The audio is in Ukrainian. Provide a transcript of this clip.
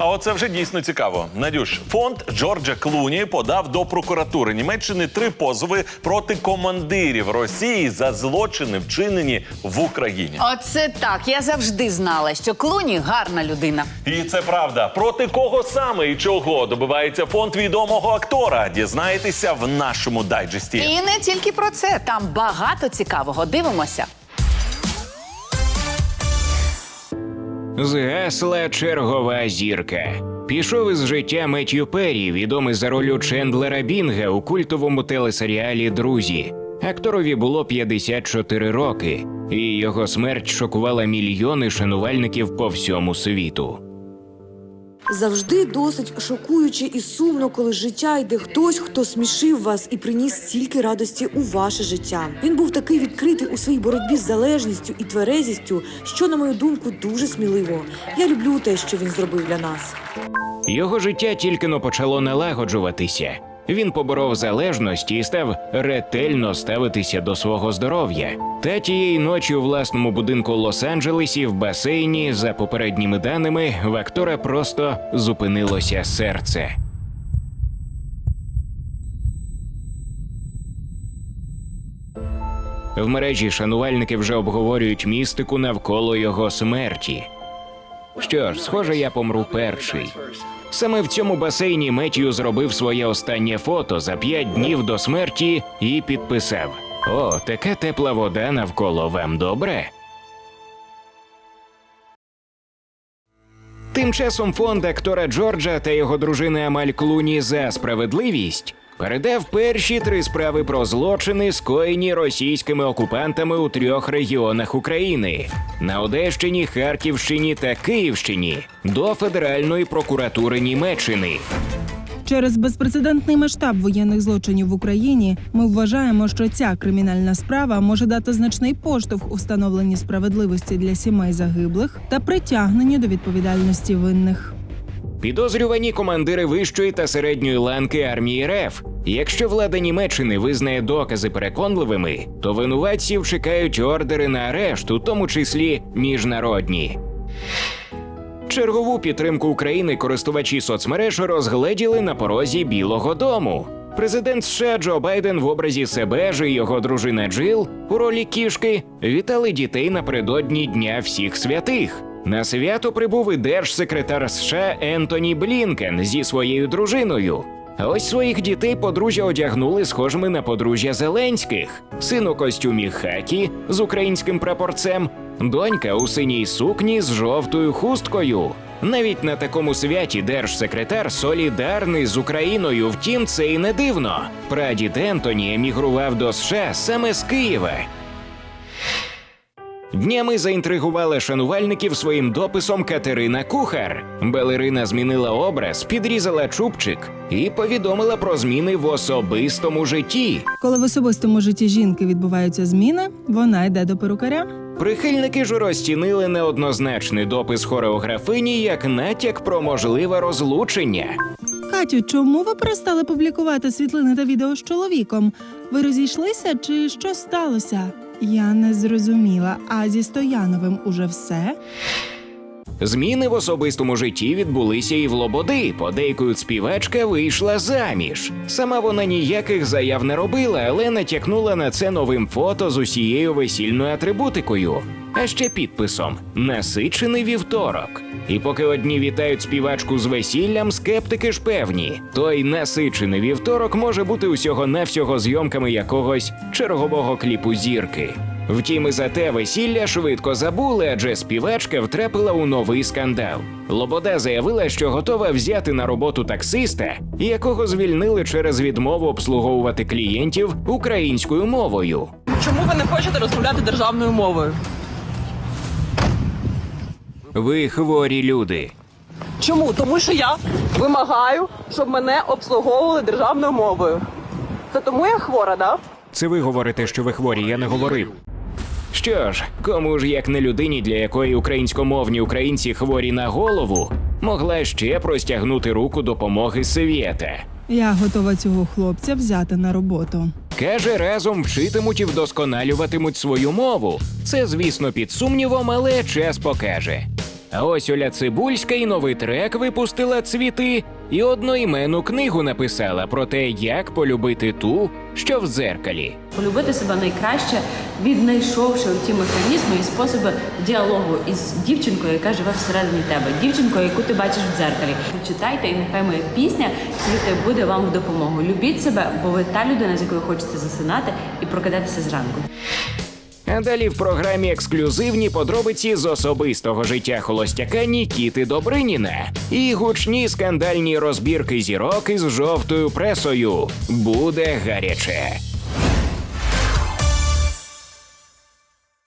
А оце вже дійсно цікаво. Надюш, фонд Джорджа Клуні подав до прокуратури Німеччини три позови проти командирів Росії за злочини, вчинені в Україні. Оце так. Я завжди знала, що Клуні гарна людина. І це правда. Проти кого саме і чого добивається фонд відомого актора? Дізнаєтеся в нашому дайджесті. І не тільки про це. Там багато цікавого. Дивимося. Згасла чергова зірка. Пішов із життя Меттью Перрі, відомий за ролю Чендлера Бінга у культовому телесеріалі Друзі. Акторові було 54 роки, і його смерть шокувала мільйони шанувальників по всьому світу. Завжди досить шокуюче і сумно, коли життя йде хтось, хто смішив вас і приніс стільки радості у ваше життя. Він був такий відкритий у своїй боротьбі з залежністю і тверезістю, що, на мою думку, дуже сміливо. Я люблю те, що він зробив для нас. Його життя тільки но почало налагоджуватися. Він поборов залежність і став ретельно ставитися до свого здоров'я. Та тієї ночі у власному будинку Лос-Анджелесі в басейні, за попередніми даними, в актора просто зупинилося серце. В мережі шанувальники вже обговорюють містику навколо його смерті. Що ж, схоже, я помру перший. Саме в цьому басейні Меттью зробив своє останнє фото за п'ять днів до смерті і підписав: О, така тепла вода навколо вам добре. Тим часом фонд актора Джорджа та його дружини Амаль Клуні за справедливість передав перші три справи про злочини, скоєні російськими окупантами у трьох регіонах України на Одещині, Харківщині та Київщині до Федеральної прокуратури Німеччини. Через безпрецедентний масштаб воєнних злочинів в Україні ми вважаємо, що ця кримінальна справа може дати значний поштовх у встановленні справедливості для сімей загиблих та притягненні до відповідальності винних. Підозрювані командири вищої та середньої ланки армії РФ. Якщо влада Німеччини визнає докази переконливими, то винуватців чекають ордери на арешт, у тому числі міжнародні. Чергову підтримку України користувачі соцмереж розгледіли на порозі Білого Дому. Президент США Джо Байден в образі себе ж і його дружина Джил у ролі кішки вітали дітей напередодні Дня всіх святих. На свято прибув і держсекретар США Ентоні Блінкен зі своєю дружиною. Ось своїх дітей подружжя одягнули схожими на подружжя Зеленських: син у костюмі хакі з українським прапорцем, донька у синій сукні з жовтою хусткою. Навіть на такому святі держсекретар солідарний з Україною. Втім, це і не дивно. Прадід Ентоні емігрував до США саме з Києва. Днями заінтригувала шанувальників своїм дописом Катерина Кухар. Балерина змінила образ, підрізала чубчик і повідомила про зміни в особистому житті. Коли в особистому житті жінки відбуваються зміни, вона йде до перукаря. Прихильники ж розцінили неоднозначний допис хореографині як натяк про можливе розлучення. Катю, чому ви перестали публікувати світлини та відео з чоловіком? Ви розійшлися чи що сталося? Я не зрозуміла. А зі Стояновим уже все? Зміни в особистому житті відбулися і в Лободи. Подейкують співачка вийшла заміж. Сама вона ніяких заяв не робила, але натякнула на це новим фото з усією весільною атрибутикою. А ще підписом Насичений вівторок. І поки одні вітають співачку з весіллям, скептики ж певні, той насичений вівторок може бути усього навсього зйомками якогось чергового кліпу зірки. Втім, і за те весілля швидко забули, адже співачка втрапила у новий скандал. Лобода заявила, що готова взяти на роботу таксиста, якого звільнили через відмову обслуговувати клієнтів українською мовою. Чому ви не хочете розмовляти державною мовою? Ви хворі люди. Чому? Тому що я вимагаю, щоб мене обслуговували державною мовою. Це тому я хвора, да? Це ви говорите, що ви хворі, я не говорив. Що ж, кому ж як не людині, для якої українськомовні українці хворі на голову, могла ще простягнути руку допомоги Свєта. Я готова цього хлопця взяти на роботу. Каже, разом вчитимуть і вдосконалюватимуть свою мову. Це, звісно, під сумнівом, але час покаже. А ось Оля Цибульська і новий трек випустила цвіти, і одноіменну книгу написала про те, як полюбити ту, що в дзеркалі. Полюбити себе найкраще, віднайшовши ті механізми і способи діалогу із дівчинкою, яка живе всередині тебе, дівчинкою, яку ти бачиш в дзеркалі. Прочитайте, і нехай моя пісня цвіте буде вам в допомогу. Любіть себе, бо ви та людина, з якою хочете засинати і прокидатися зранку. А далі в програмі ексклюзивні подробиці з особистого життя холостяка Нікіти Добриніна і гучні скандальні розбірки зірок із жовтою пресою. Буде гаряче.